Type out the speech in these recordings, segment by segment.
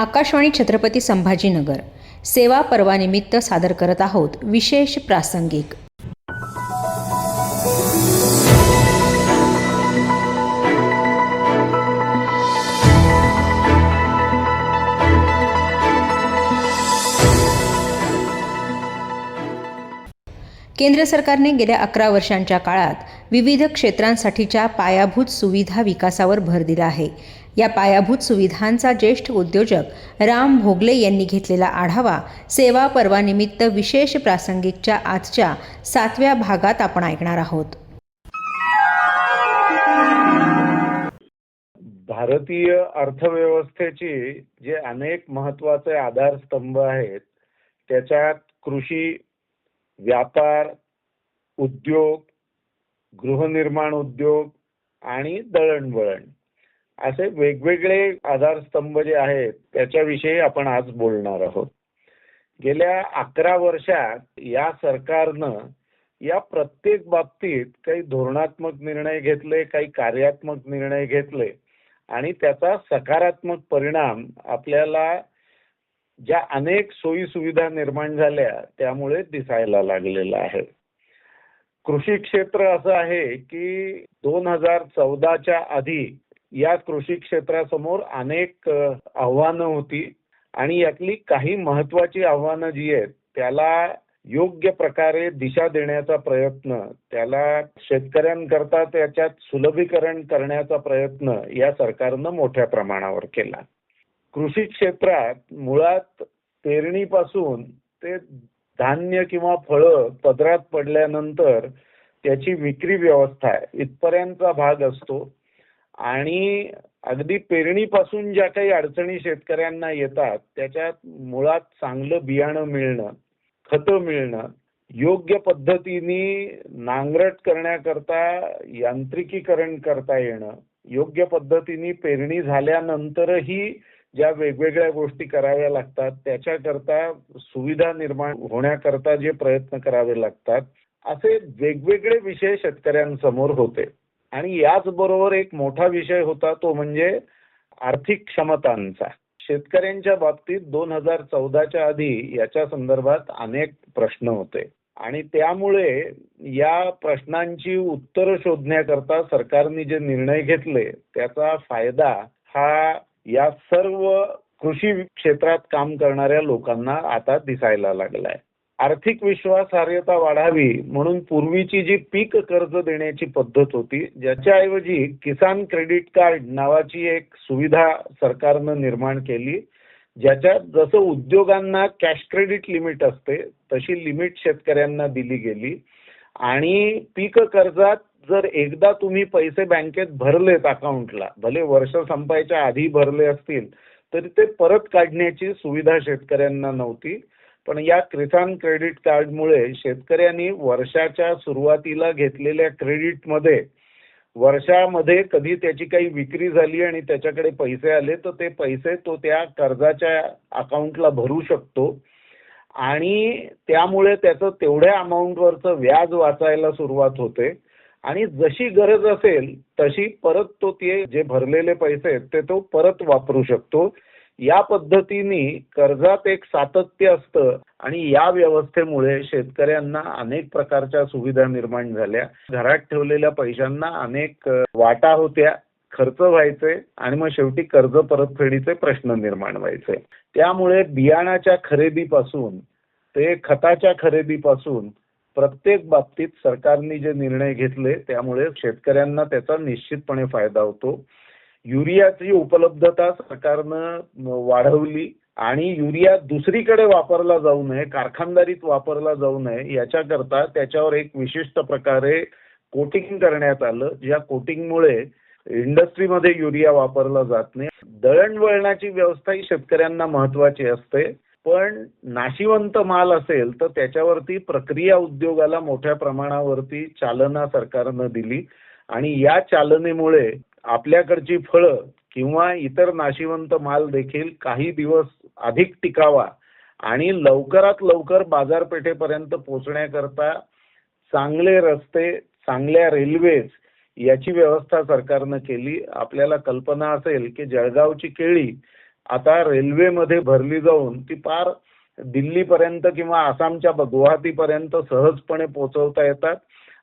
आकाशवाणी छत्रपती संभाजीनगर. सेवा पर्वानिमित्त सादर करत आहोत विशेष प्रासंगिक. केंद्र सरकारने गेल्या अकरा वर्षांच्या काळात विविध क्षेत्रांसाठीच्या पायाभूत सुविधा विकासावर भर दिला आहे. या पायाभूत सुविधांचा ज्येष्ठ उद्योजक राम भोगले यांनी घेतलेला आढावा सेवा पर्वानिमित्त विशेष प्रासंगिकच्या आजच्या सातव्या भागात आपण ऐकणार आहोत. भारतीय अर्थव्यवस्थेची जे अनेक महत्त्वाचे आधारस्तंभ आहेत त्याच्यात कृषी व्यापार उद्योग गृहनिर्माण उद्योग आणि दळणवळण असे वेगवेगळे आधारस्तंभ जे आहेत त्याच्याविषयी आपण आज बोलणार आहोत. गेल्या अकरा वर्षात या सरकारनं या प्रत्येक बाबतीत काही धोरणात्मक निर्णय घेतले काही कार्यात्मक निर्णय घेतले आणि त्याचा सकारात्मक परिणाम आपल्याला ज्या अनेक सोयी सुविधा निर्माण झाल्या त्यामुळे दिसायला लागलेलं आहे. कृषी क्षेत्र असं आहे की दोन हजार चौदाच्या आधी या कृषी क्षेत्रासमोर अनेक आव्हानं होती आणि यातली काही महत्वाची आव्हानं जी आहेत त्याला योग्य प्रकारे दिशा देण्याचा प्रयत्न त्याला शेतकऱ्यांकरता त्याच्यात सुलभीकरण करण्याचा प्रयत्न या सरकारनं मोठ्या प्रमाणावर केला. कृषी क्षेत्रात मुळात पेरणीपासून ते धान्य किंवा फळं पदरात पडल्यानंतर त्याची विक्री व्यवस्था इथपर्यंतचा भाग असतो. आणि अगदी पेरणीपासून ज्या काही अडचणी शेतकऱ्यांना येतात त्याच्यात मुळात चांगलं बियाणं मिळणं खतं मिळणं योग्य पद्धतीने नांगरट करण्याकरता यांत्रिकीकरण करता येणं योग्य पद्धतीने पेरणी झाल्यानंतरही ज्या वेगवेगळ्या गोष्टी कराव्या लागतात त्याच्याकरता सुविधा निर्माण होण्याकरता जे प्रयत्न करावे लागतात असे वेगवेगळे विषय शेतकऱ्यांसमोर होते. आणि याचबरोबर एक मोठा विषय होता तो म्हणजे आर्थिक क्षमतांचा. शेतकऱ्यांच्या बाबतीत दोन हजार चौदाच्या आधी याच्या संदर्भात अनेक प्रश्न होते. आणि त्यामुळे या प्रश्नांची उत्तरं शोधण्याकरता सरकारने जे निर्णय घेतले त्याचा फायदा हा या सर्व कृषी क्षेत्रात काम करणाऱ्या लोकांना आता दिसायला लागलाय. आर्थिक विश्वासार्हता वाढावी म्हणून पूर्वीची जी पीक कर्ज देण्याची पद्धत होती ज्याच्याऐवजी किसान क्रेडिट कार्ड नावाची एक सुविधा सरकारनं निर्माण केली ज्याच्यात जसं उद्योगांना कॅश क्रेडिट लिमिट असते तशी लिमिट शेतकऱ्यांना दिली गेली आणि पीक कर्जात जर एकदा तुम्ही पैसे बँकेत भरलेत अकाउंटला भले वर्ष संपायच्या आधी भरले असतील तरी ते परत काढण्याची सुविधा शेतकऱ्यांना नव्हती. पण या किसान क्रेडिट कार्डमुळे शेतकऱ्यांनी वर्षाच्या सुरुवातीला घेतलेल्या क्रेडिटमध्ये वर्षामध्ये कधी त्याची काही विक्री झाली आणि त्याच्याकडे पैसे आले तर ते पैसे तो त्या कर्जाच्या अकाउंटला भरू शकतो. आणि त्यामुळे त्याचं तेवढ्या अमाऊंटवरचं व्याज वाचायला सुरुवात होते. आणि जशी गरज असेल तशी परत तो ते जे भरलेले पैसे आहेत ते तो परत वापरू शकतो. या पद्धतीने कर्जात एक सातत्य असतं आणि या व्यवस्थेमुळे शेतकऱ्यांना अनेक प्रकारच्या सुविधा निर्माण झाल्या. घरात ठेवलेल्या पैशांना अनेक वाटा होत्या खर्च व्हायचे आणि मग शेवटी कर्ज परतफेडीचे प्रश्न निर्माण व्हायचे. त्यामुळे बियाणाच्या खरेदीपासून ते खताच्या खरेदीपासून प्रत्येक बाबतीत सरकारने जे निर्णय घेतले त्यामुळे शेतकऱ्यांना त्याचा निश्चितपणे फायदा होतो. युरियाची उपलब्धता सरकारनं वाढवली आणि युरिया दुसरीकडे वापरला जाऊ नये कारखानदारीत वापरला जाऊ नये याच्याकरता त्याच्यावर एक विशिष्ट प्रकारे कोटिंग करण्यात आलं ज्या कोटिंगमुळे इंडस्ट्रीमध्ये युरिया वापरला जात नाही. दळणवळणाची व्यवस्था ही शेतकऱ्यांना महत्वाची असते. पण नाशिवंत माल असेल तर त्याच्यावरती प्रक्रिया उद्योगाला मोठ्या प्रमाणावरती चालना सरकारनं दिली. आणि या चालनेमुळे आपल्याकडची फळं किंवा इतर नाशिवंत माल देखील काही दिवस अधिक टिकावा आणि लवकरात लवकर बाजारपेठेपर्यंत पोहोचण्याकरता चांगले रस्ते चांगल्या रेल्वेज याची व्यवस्था सरकारनं केली. आपल्याला कल्पना असेल की जळगावची केळी आता रेल्वेमध्ये भरली जाऊन ती पार दिल्लीपर्यंत किंवा आसामच्या गुवाहाटीपर्यंत सहजपणे पोहोचवता येतात.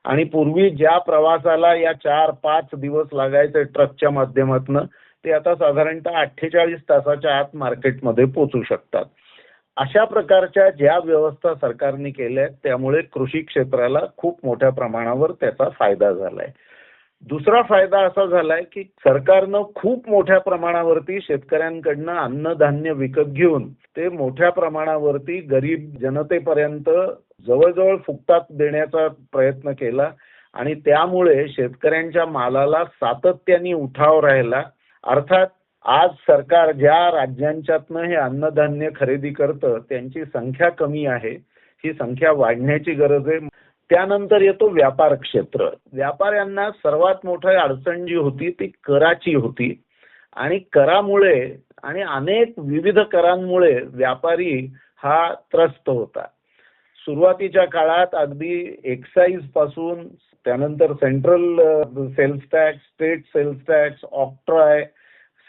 आणि पूर्वी ज्या प्रवासाला या चार पाच दिवस लागायचे ट्रकच्या माध्यमातून ते आता साधारणतः अठ्ठेचाळीस तासाच्या आत मार्केटमध्ये पोचू शकतात. अशा प्रकारच्या ज्या व्यवस्था सरकारने केल्या आहेत त्यामुळे कृषी क्षेत्राला खूप मोठ्या प्रमाणावर त्याचा फायदा झालाय. दुसरा फायदा असा झालाय की सरकारनं खूप मोठ्या प्रमाणावरती शेतकऱ्यांकडनं अन्नधान्य विकत घेऊन ते मोठ्या प्रमाणावरती गरीब जनतेपर्यंत जवळजवळ फुकटात देण्याचा प्रयत्न केला आणि त्यामुळे शेतकऱ्यांच्या मालाला सातत्याने उठाव राहिला. अर्थात आज सरकार ज्या राज्यांच्यातनं हे अन्नधान्य खरेदी करतं त्यांची संख्या कमी आहे. ही संख्या वाढण्याची गरज आहे. त्यानंतर येतो व्यापार क्षेत्र. व्यापाऱ्यांना सर्वात मोठी अडचण जी होती ती कराची होती. आणि करामुळे आणि अनेक विविध करांमुळे व्यापारी हा त्रस्त होता. सुरुवातीच्या काळात अगदी एक्साईजपासून त्यानंतर central sales tax state sales tax octroi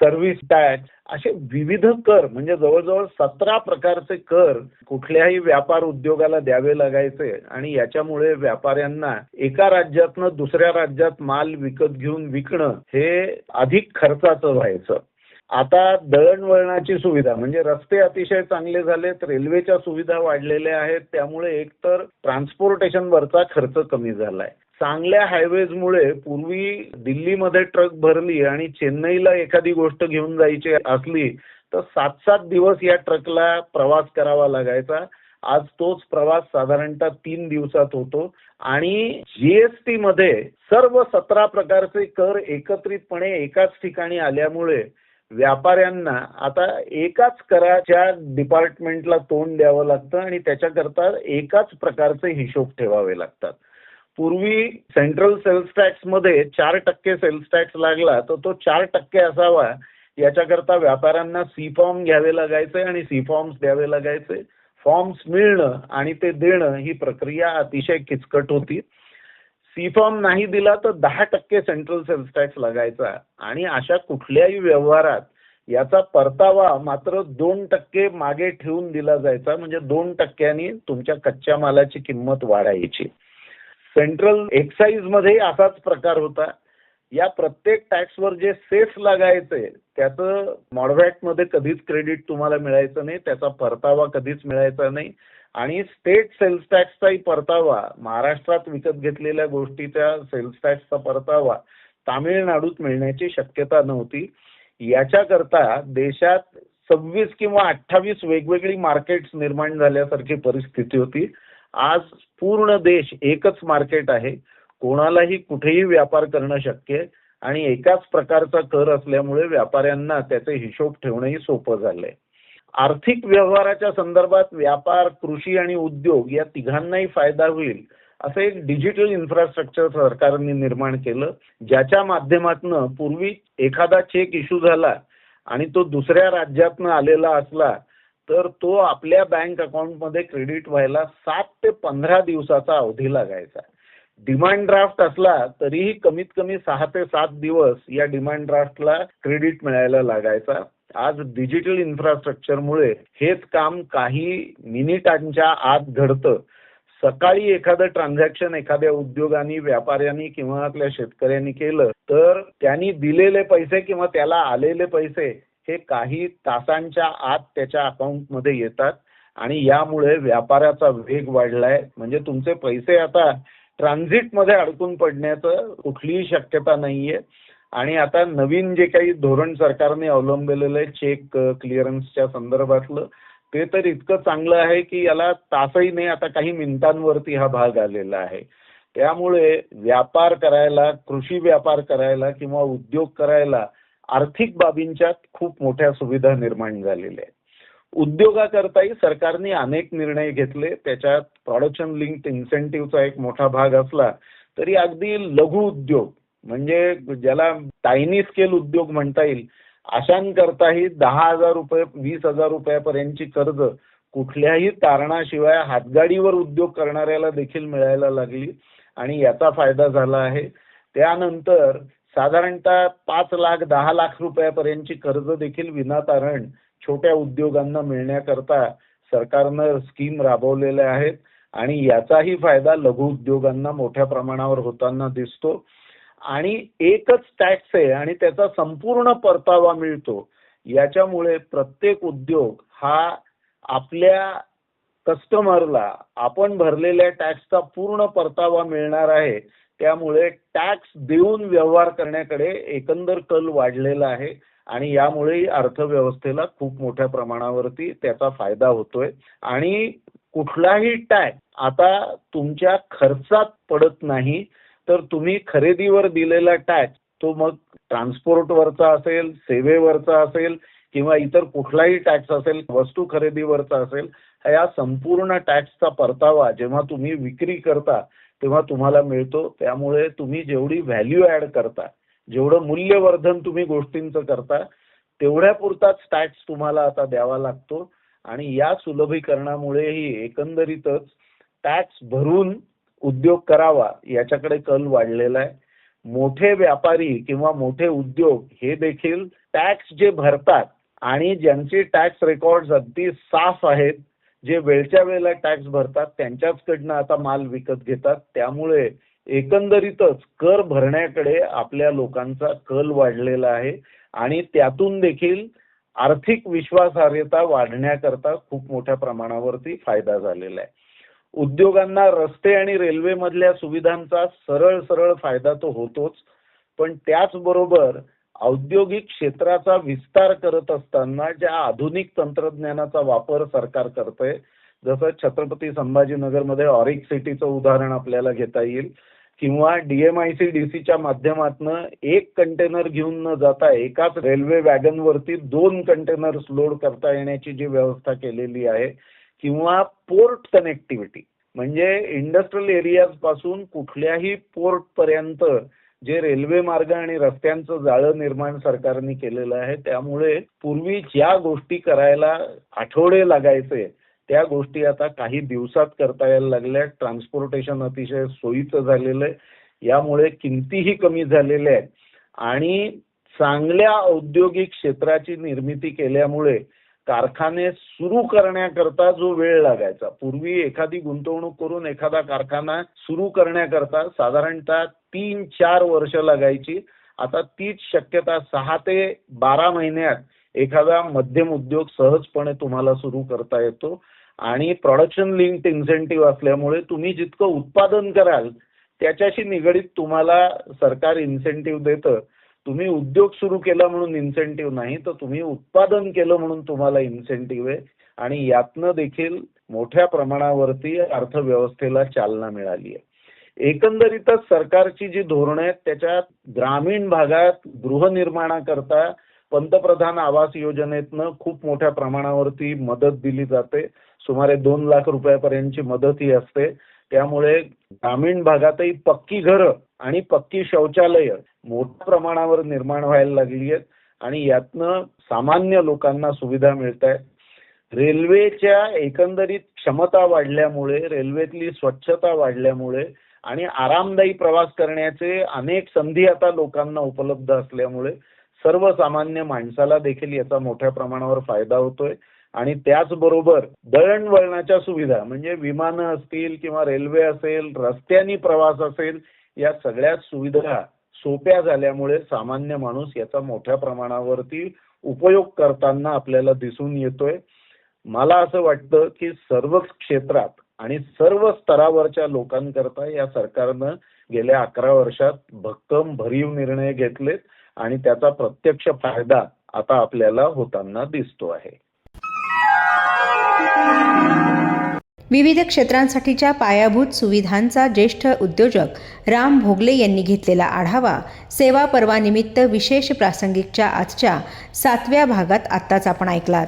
service tax असे विविध कर म्हणजे जवळजवळ सतरा प्रकारचे कर कुठल्याही व्यापार उद्योगाला द्यावे लागायचे आणि याच्यामुळे व्यापाऱ्यांना एका राज्यातनं दुसऱ्या राज्यात माल विकत घेऊन विकणं हे अधिक खर्चाचं व्हायचं. आता दळणवळणाची सुविधा म्हणजे रस्ते अतिशय चांगले झालेत रेल्वेच्या सुविधा वाढलेल्या आहेत त्यामुळे एकतर ट्रान्सपोर्टेशनवरचा खर्च कमी झालाय. चांगल्या हायवेजमुळे पूर्वी दिल्लीमध्ये ट्रक भरली आणि चेन्नईला एखादी गोष्ट घेऊन जायची असली तर सात सात दिवस या ट्रकला प्रवास करावा लागायचा. आज तोच प्रवास साधारणतः तीन दिवसात होतो. आणि जीएसटी मध्ये सर्व सतरा प्रकारचे कर एकत्रितपणे एकाच ठिकाणी आल्यामुळे व्यापाऱ्यांना आता एकाच कराच्या डिपार्टमेंटला तोंड द्यावं लागतं आणि त्याच्याकरता एकाच प्रकारचे हिशोब ठेवावे लागतात. पूर्वी सेंट्रल सेल्स टॅक्समध्ये चार टक्के सेल्स टॅक्स लागला तर तो चार टक्के असावा. याच्याकरता व्यापाऱ्यांना सी फॉर्म घ्यावे लागायचे आणि सी फॉर्म्स द्यावे लागायचे. फॉर्म्स मिळणं आणि ते देणं ही प्रक्रिया अतिशय किचकट होती. सी फॉर्म नाही दिला तर दहा टक्के सेंट्रल सेल्स टॅक्स लागायचा. आणि अशा कुठल्याही व्यवहारात याचा परतावा मात्र दोन टक्के मागे ठेवून दिला जायचा. म्हणजे दोन टक्क्यांनी तुमच्या कच्च्या मालाची किंमत वाढायची. सेंट्रल एक्साईजमध्ये असाच प्रकार होता. या प्रत्येक टॅक्सवर जे सेस लागायचे त्याचं मॉडवॅटमध्ये कधीच क्रेडिट तुम्हाला मिळायचं नाही त्याचा परतावा कधीच मिळायचा नाही. आणि स्टेट सेल्स टॅक्सचाही परतावा महाराष्ट्रात विकत घेतलेल्या गोष्टीच्या सेल्स टॅक्सचा परतावा तामिळनाडूत मिळण्याची शक्यता नव्हती. याच्याकरता देशात सव्वीस किंवा अठ्ठावीस वेगवेगळी मार्केट्स निर्माण झाल्यासारखी परिस्थिती होती. आज पूर्ण देश एकच मार्केट आहे. कोणालाही कुठेही व्यापार करणं शक्य आहे. आणि एकाच प्रकारचा कर असल्यामुळे व्यापाऱ्यांना त्याचे हिशोब ठेवणंही सोपं झालंय. आर्थिक व्यवहाराच्या संदर्भात व्यापार कृषी आणि उद्योग या तिघांनाही फायदा होईल असं एक डिजिटल इन्फ्रास्ट्रक्चर सरकारने निर्माण केलं ज्याच्या माध्यमातून पूर्वी एखादा चेक इश्यू झाला आणि तो दुसऱ्या राज्यातनं आलेला असला तर तो आपल्या बँक अकाउंटमध्ये क्रेडिट व्हायला सात ते पंधरा दिवसाचा अवधी लागायचा. डिमांड ड्राफ्ट असला तरीही कमीत कमी सहा ते सात दिवस या डिमांड ड्राफ्टला क्रेडिट मिळायला लागायचा. आज डिजिटल इन्फ्रास्ट्रक्चरमुळे हेच काम काही मिनिटांच्या आत घडतं. सकाळी एखादं ट्रान्झॅक्शन एखाद्या उद्योगाने व्यापाऱ्यांनी किंवा आपल्या शेतकऱ्यांनी केलं तर त्यांनी दिलेले पैसे किंवा त्याला आलेले पैसे हे काही तासांच्या आत त्याच्या अकाउंटमध्ये येतात. आणि यामुळे व्यापाराचा वेग वाढलाय. म्हणजे तुमचे पैसे आता ट्रान्झिटमध्ये अडकून पडण्याचं कुठलीही शक्यता नाहीये. आणि आता नवीन जे काही धोरण सरकारने अवलंबलेलं आहे चेक क्लिअरन्सच्या संदर्भातलं ते तर इतकं चांगलं आहे की याला तासही नाही आता काही मिनिटांवरती हा भाग आलेला आहे. त्यामुळे व्यापार करायला कृषी व्यापार करायला किंवा उद्योग करायला आर्थिक बाबींच्यात खूप मोठ्या सुविधा निर्माण झालेल्या आहेत. उद्योगाकरताही सरकारने अनेक निर्णय घेतले. त्याच्यात प्रोडक्शन लिंक इन्सेंटिव्हचा एक मोठा भाग असला तरी अगदी लघु उद्योग म्हणजे ज्याला टायनी स्केल उद्योग म्हणता येईल अशांकरताही दहा हजार रुपये वीस हजार रुपयापर्यंतची कर्ज कुठल्याही तारणाशिवाय हातगाडीवर उद्योग करणाऱ्याला देखील मिळायला लागली आणि याचा फायदा झाला आहे. त्यानंतर साधारणतः पाच लाख दहा लाख रुपयापर्यंतची कर्ज देखील विनातारण छोट्या उद्योगांना मिळण्याकरता सरकारनं स्कीम राबवलेल्या आहेत. आणि याचाही फायदा लघु उद्योगांना मोठ्या प्रमाणावर होताना दिसतो. आणि एकच टॅक्स आहे आणि त्याचा संपूर्ण परतावा मिळतो. याच्यामुळे प्रत्येक उद्योग हा आपल्या कस्टमरला आपण भरलेल्या टॅक्सचा पूर्ण परतावा मिळणार आहे. त्यामुळे टॅक्स देऊन व्यवहार करण्याकडे एकंदर कल वाढलेला आहे आणि यामुळे अर्थव्यवस्थेला खूप मोठ्या प्रमाणावरती त्याचा फायदा होतोय. आणि कुठलाही टॅक्स आता तुमच्या खर्चात पडत नाही तर तुम्ही खरेदीवर दिलेला टॅक्स तो मग ट्रान्सपोर्टवरचा असेल सेवेवरचा असेल किंवा इतर कुठलाही टॅक्स असेल वस्तू खरेदीवरचा असेल या संपूर्ण टॅक्सचा परतावा जेव्हा तुम्ही विक्री करता तेव्हा तुम्हाला मिळतो. त्यामुळे तुम्ही जेवढी व्हॅल्यू ऍड करता जेवढं मूल्यवर्धन तुम्ही गोष्टींचं करता तेवढ्या पुरताच टॅक्स तुम्हाला आता द्यावा लागतो. आणि या सुलभीकरणामुळेही एकंदरीतच टॅक्स भरून उद्योग करावा याच्याकडे कल वाढलेला आहे. मोठे व्यापारी किंवा मोठे उद्योग हे देखील टॅक्स जे भरतात आणि ज्यांचे टॅक्स रेकॉर्ड अगदी साफ आहेत जे वेळच्या वेळेला टॅक्स भरतात त्यांच्याचकडनं आता माल विकत घेतात. त्यामुळे एकंदरीतच कर भरण्याकडे आपल्या लोकांचा कल वाढलेला आहे. आणि त्यातून देखील आर्थिक विश्वासार्हता वाढण्याकरता खूप मोठ्या प्रमाणावरती फायदा झालेला आहे. उद्योगांना रस्ते आणि रेल्वे मधल्या सुविधांचा सरळ सरळ फायदा तो होतोच. पण त्याचबरोबर औद्योगिक क्षेत्राचा विस्तार करत असताना ज्या आधुनिक तंत्रज्ञानाचा वापर सरकार करतंय जसं छत्रपती संभाजीनगरमध्ये ऑरिक सिटीचं उदाहरण आपल्याला घेता येईल किंवा डीएमआयसी डीसीच्या माध्यमातून एक कंटेनर घेऊन न जाता एकाच रेल्वे वॅगनवरती दोन कंटेनर्स लोड करता येण्याची जी व्यवस्था केलेली आहे किंवा पोर्ट कनेक्टिव्हिटी म्हणजे इंडस्ट्रियल एरियाजपासून कुठल्याही पोर्ट पर्यंत जे रेल्वे मार्ग आणि रस्त्यांचं जाळं निर्माण सरकारने केलेलं आहे त्यामुळे पूर्वी ज्या गोष्टी करायला आठवडे लागायचे. त्या गोष्टी आता काही दिवसात करता यायला लागल्या. ट्रान्सपोर्टेशन अतिशय सोयीचं झालेलं आहे. यामुळे किमतीही कमी झालेल्या आहेत. आणि चांगल्या औद्योगिक क्षेत्राची निर्मिती केल्यामुळे कारखाने सुरू करण्याकरता जो वेळ लागायचा. पूर्वी एखादी गुंतवणूक करून एखादा कारखाना सुरू करण्याकरता साधारणतः तीन चार वर्ष लागायची. आता तीच शक्यता सहा ते बारा महिन्यात एखादा मध्यम उद्योग सहजपणे तुम्हाला सुरू करता येतो. आणि प्रोडक्शन लिंक्ड इन्सेंटिव्ह असल्यामुळे तुम्ही जितकं उत्पादन कराल त्याच्याशी निगडीत तुम्हाला सरकार इन्सेंटिव्ह देतं. तुम्ही उद्योग सुरू केला म्हणून इन्सेंटिव्ह नाही तर तुम्ही उत्पादन केलं म्हणून तुम्हाला इन्सेंटिव्ह आहे. आणि यातनं देखील मोठ्या प्रमाणावरती अर्थव्यवस्थेला चालना मिळाली आहे. एकंदरीतच सरकारची जी धोरणं आहेत त्याच्यात ग्रामीण भागात गृहनिर्माणाकरता पंतप्रधान आवास योजनेतनं खूप मोठ्या प्रमाणावरती मदत दिली जाते. सुमारे दोन लाख रुपयापर्यंतची मदत ही असते. त्यामुळे ग्रामीण भागातही पक्की घरं आणि पक्की शौचालय मोठ्या प्रमाणावर निर्माण व्हायला लागली आहेत आणि यातनं सामान्य लोकांना सुविधा मिळत आहेत. रेल्वेच्या एकंदरीत क्षमता वाढल्यामुळे रेल्वेतली स्वच्छता वाढल्यामुळे आणि आरामदायी प्रवास करण्याचे अनेक संधी आता लोकांना उपलब्ध असल्यामुळे सर्वसामान्य माणसाला देखील याचा मोठ्या प्रमाणावर फायदा होतोय. आणि त्याचबरोबर दळणवळणाच्या सुविधा म्हणजे विमानं असतील किंवा रेल्वे असेल रस्त्यानी प्रवास असेल या सगळ्या सुविधा सोप्या झाल्यामुळे सामान्य माणूस याचा मोठ्या प्रमाणावरती उपयोग करताना आपल्याला दिसून येतोय. मला असं वाटतं की सर्वच क्षेत्रात आणि सर्व स्तरावरच्या लोकांकरता या सरकारनं गेल्या अकरा वर्षात भक्कम भरीव निर्णय घेतलेत आणि त्याचा प्रत्यक्ष फायदा आता आपल्याला होताना दिसतो आहे. विविध क्षेत्रांसाठीच्या पायाभूत सुविधांचा ज्येष्ठ उद्योजक राम भोगले यांनी घेतलेला आढावा सेवा पर्वानिमित्त विशेष प्रासंगिकच्या आजच्या सातव्या भागात आत्ताच आपण ऐकलात.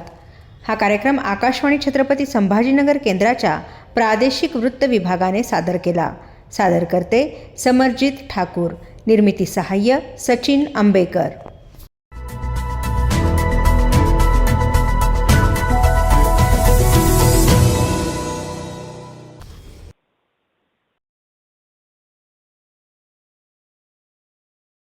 हा कार्यक्रम आकाशवाणी छत्रपती संभाजीनगर केंद्राच्या प्रादेशिक वृत्त विभागाने सादर केला. सादर करते समरजित ठाकूर. निर्मिती सहाय्य सचिन आंबेकर.